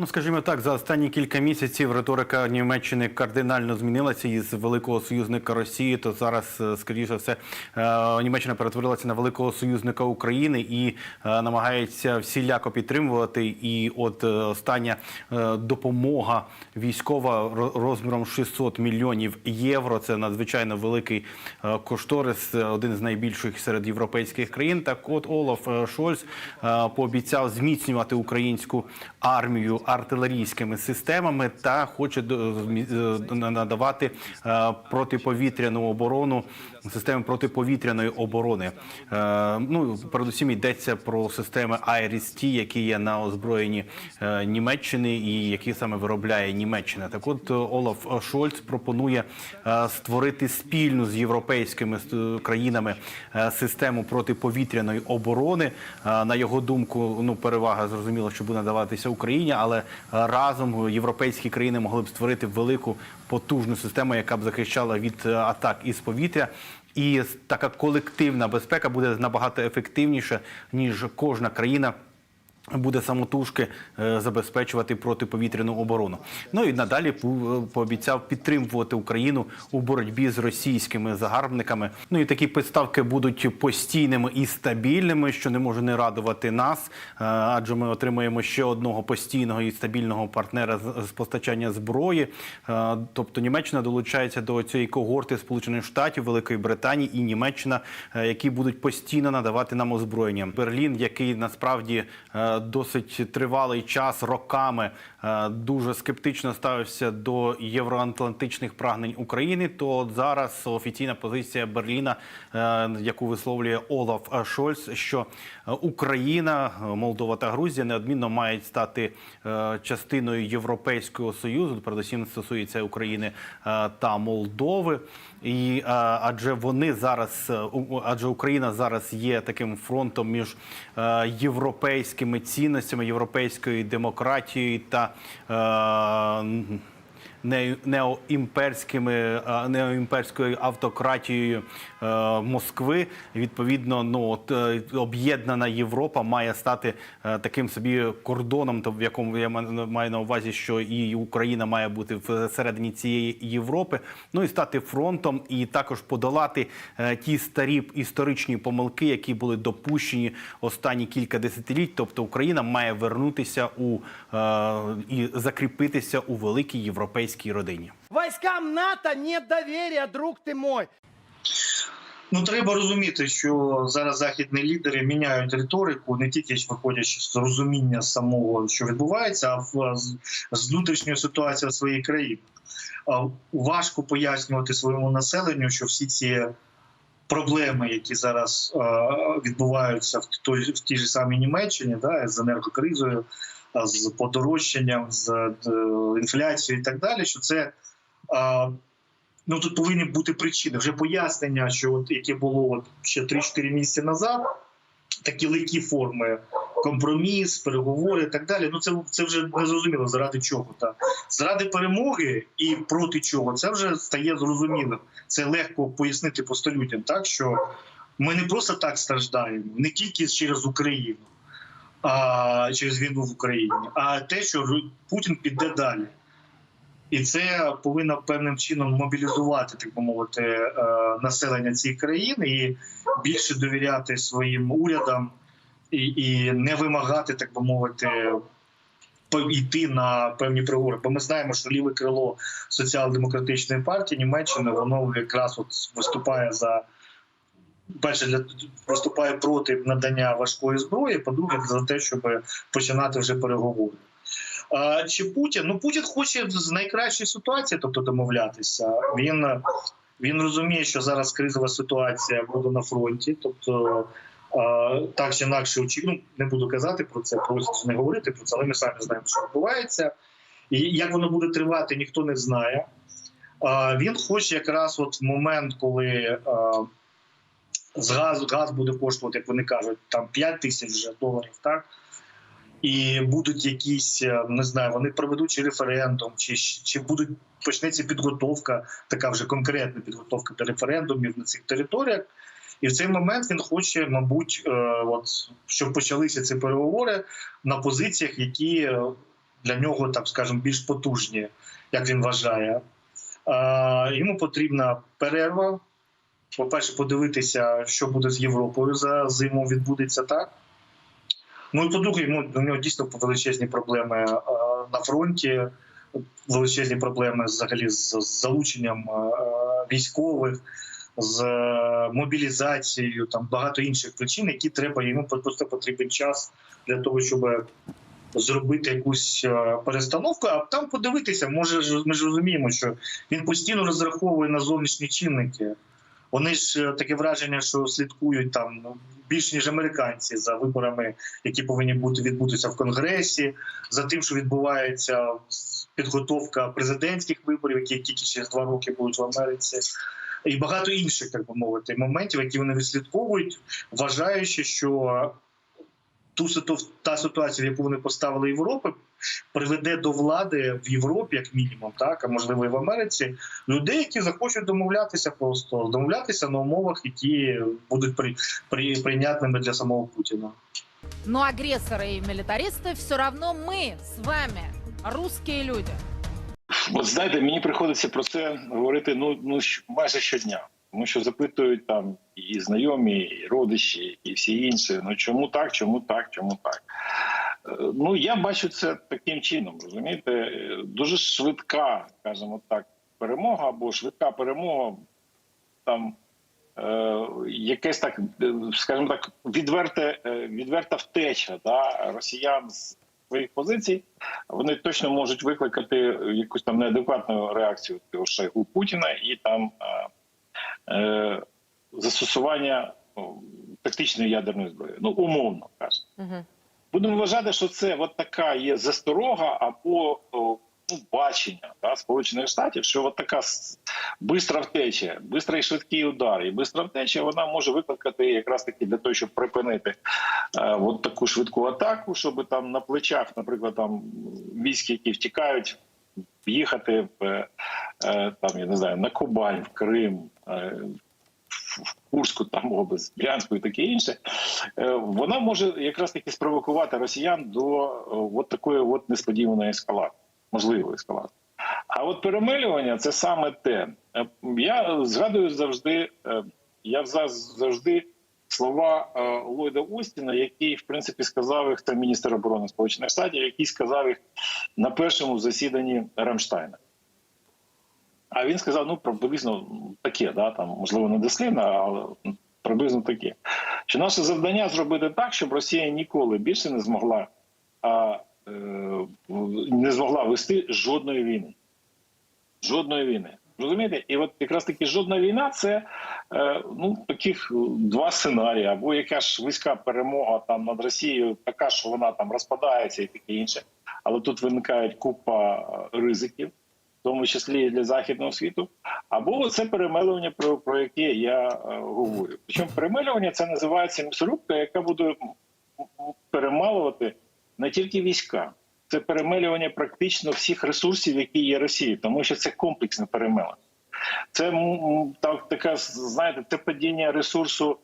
Ну, скажімо так, за останні кілька місяців риторика Німеччини кардинально змінилася із великого союзника Росії. То зараз, е, скоріше все, е, Німеччина перетворилася на великого союзника України і е, намагається всіляко підтримувати. І от остання допомога військова ро- розміром 600 мільйонів євро. Це надзвичайно великий кошторис, один з найбільших серед європейських країн. Так, от Олаф Шольц пообіцяв зміцнювати українську армію артилерійськими системами та хоче е, надавати е, протиповітряну оборону системи протиповітряної оборони. Е, Ну передусім йдеться про системи IRIS-T, які є на озброєнні Німеччини і які саме виробляє Німеччина. Так, от Олаф Шольц пропонує створити спільну з європейськими країнами систему протиповітряної оборони. На його думку, ну перевага зрозуміло, що буде надаватися Україні, але разом європейські країни могли б створити велику потужну систему, яка б захищала від е, атак із повітря. І така колективна безпека буде набагато ефективніша, ніж кожна країна. Буде самотужки е, забезпечувати протиповітряну оборону. Ну і надалі пообіцяв підтримувати Україну у боротьбі з російськими загарбниками. Ну і такі підставки будуть постійними і стабільними, що не може не радувати нас, е, адже ми отримуємо ще одного постійного і стабільного партнера з, постачання зброї. Е, Тобто Німеччина долучається до цієї когорти Сполучених Штатів, Великої Британії і Німеччина, е, які будуть постійно надавати нам озброєння. Берлін, який насправді е, досить тривалий час, роками е, дуже скептично ставився до євроатлантичних прагнень України. То от зараз офіційна позиція Берліна, е, яку висловлює Олаф Шольц, що Україна, Молдова та Грузія неодмінно мають стати е, частиною Європейського союзу. Передусім стосується України та Молдови. І адже вони зараз, адже Україна зараз є таким фронтом між європейськими цінностями, європейської демократії та е, неоімперськими е, неоімперською автократією е, Москви. Відповідно, ну от е, об'єднана Європа має стати таким собі кордоном, то в якому я маю на увазі, що і Україна має бути всередині цієї Європи. Ну і стати фронтом, і також подолати ті старі історичні помилки, які були допущені останні кілька десятиліть. Тобто Україна має вернутися у і закріпитися у великій європейській родині. Войскам НАТО нет доверия, друг ты мой. Ну треба розуміти, що зараз західні лідери міняють риторику, не тільки виходячи з розуміння самого, що відбувається, а в з, внутрішньої ситуації в своїй країні. Важко пояснювати своєму населенню, що всі ці проблеми, які зараз відбуваються в той в тій ж самій Німеччині, да, з енергокризою, з подорожчанням, з е, інфляцією і так далі, що це. ну тут повинні бути причини. Вже пояснення, що от яке було от ще 3-4 місяці назад, такі легкі форми, компроміс, переговори і так далі. Ну це, це вже не зрозуміло заради чого. Та заради перемоги і проти чого це вже стає зрозумілим. Це легко пояснити просто людям, так що ми не просто так страждаємо, не тільки через Україну. А через війну в Україні, а те, що Путін піде далі. І це повинно певним чином мобілізувати, так би мовити, е, населення цієї країни і більше довіряти своїм урядам і, і не вимагати, так би мовити, йти на певні приговори. Бо ми знаємо, що ліве крило соціал-демократичної партії Німеччини воно якраз от виступає за. Перше, для виступає проти надання важкої зброї. По-друге, за те, щоб починати вже переговори. А, чи Путін? Ну Путін хоче з найкращої ситуації, тобто домовлятися. Він, він розуміє, що зараз кризова ситуація буде на фронті, тобто. Так чи інакше ну, не буду казати про це, просто не говорити про це, але ми самі знаємо, що відбувається. І як воно буде тривати, ніхто не знає. Він хоче якраз от в момент, коли з газ, газ буде коштувати, як вони кажуть, там 5 тисяч доларів, так? і будуть якісь, е, не знаю, вони проведуть чи референдум, чи, чи будуть почнеться підготовка, така вже конкретна підготовка до референдумів на цих територіях. І в цей момент він хоче, мабуть, е, от щоб почалися ці переговори на позиціях, які е, для нього, так скажемо, більш потужні, як він вважає. Йому потрібна перерва. По-перше, подивитися, що буде з Європою за зиму відбудеться так. Ну і по-друге, йому до нього дійсно величезні проблеми е, на фронті, величезні проблеми взагалі з, залученням е, військових, з е, мобілізацією, там багато інших причин, які треба йому просто потрібен час для того, щоб зробити якусь перестановку, а там подивитися, може ж ми ж розуміємо, що він постійно розраховує на зовнішні чинники. Вони ж е, таке враження, що слідкують там ну, більш ніж американці за виборами, які повинні бути відбутися в конгресі, за тим, що відбувається підготовка президентських виборів, які тільки через два роки будуть в Америці, і багато інших, так би мовити, моментів, які вони відслідковують, вважаючи, що ту та ситуація, в яку вони поставили Європи, приведе до влади в Європі, як мінімум, так а можливо і в Америці, людей, які захочуть домовлятися просто домовлятися на умовах, які будуть при, при, прийнятними для самого Путіна. Но агрессоры и милитаристы все равно мы с вами, русские люди. От знаєте, мені приходиться про це говорити ну, ну щ- майже щодня. Тому що запитують там і знайомі, і родичі, і всі інші. Ну чому так, чому так, чому так? Е, Ну я бачу це таким чином. Розумієте, Е, дуже швидка, скажімо так, перемога або швидка перемога там. Е, якесь так, е, скажімо так, відверте, відверта втеча да, росіян з своїх позицій, вони точно можуть викликати якусь там неадекватну реакцію цього Шойгу Путіна і там е, застосування ну, тактичної ядерної зброї. Ну, умовно кажучи. Будемо вважати, що це от така є засторога або ну, бачення да, Сполучених Штатів, що от така бистра втеча, бистрий і швидкий удар, і бистра втеча вона може викликати якраз таки для того, щоб припинити е, от таку швидку атаку, щоб там на плечах, наприклад, там військ, які втікають, їхати в е, е, там, я не знаю, на Кубань, в Крим. е, в- Курську там область, Брянську і таке інше, е, вона може якраз таки спровокувати росіян до е, от такої от несподіваної ескалації, можливої ескалації. А от перемилювання це саме те. Е, Я згадую завжди, я за- завжди слова Ллойда Остіна, який, в принципі, сказав їх, це міністр оборони Сполучених Штатів, який сказав їх на першому засіданні Рамштайна. А він сказав: ну приблизно таке, да, там можливо не дослівно, але приблизно таке. Що наше завдання зробити так, щоб Росія ніколи більше не змогла а, е, не змогла вести жодної війни. Жодної війни. Розумієте? І от якраз таки жодна війна це е, ну таких два сценарії, або якась війська перемога там над Росією, така, що вона там розпадається і таке інше. Але тут виникають купа ризиків, тому числі і для західного світу. Або це перемелювання, про, про яке я е, говорю. Причому перемелювання це називається місорубка, яка буде перемалувати не тільки війська. Це перемелювання практично всіх ресурсів, які є Росії, тому що це комплексне перемелення. Це так, така, знаєте, це падіння ресурсу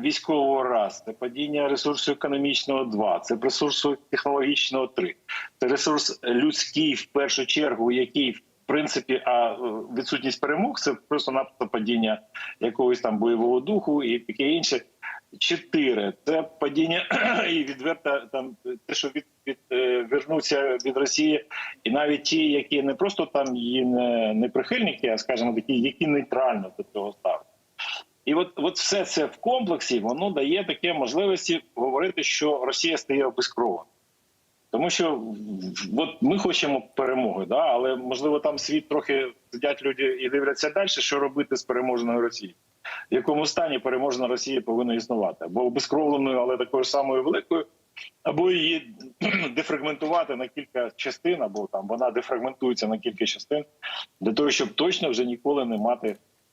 військового раз, це падіння ресурсу економічного два, це ресурсу технологічного три, це ресурс людський в першу чергу, який в принципі, а е, відсутність перемог це просто напросто падіння якогось там бойового духу і таке інше. Чотири це падіння і відверта там те, що від, від е, вернуться від Росії, і навіть ті, які не просто там її не, не прихильники, а скажімо такі, які нейтрально до цього ставлять. І от, от все це в комплексі воно дає таке можливості говорити, що Росія стає обезкрована. Тому що от ми хочемо перемоги, да? але можливо там світ трохи сидять люди і дивляться далі, що робити з переможною Росією. В якому стані переможна Росія повинна існувати, або обезкровленою, але такою самою великою, або її дефрагментувати на кілька частин, або там вона дефрагментується на кілька частин, для того, щоб точно вже ніколи не мати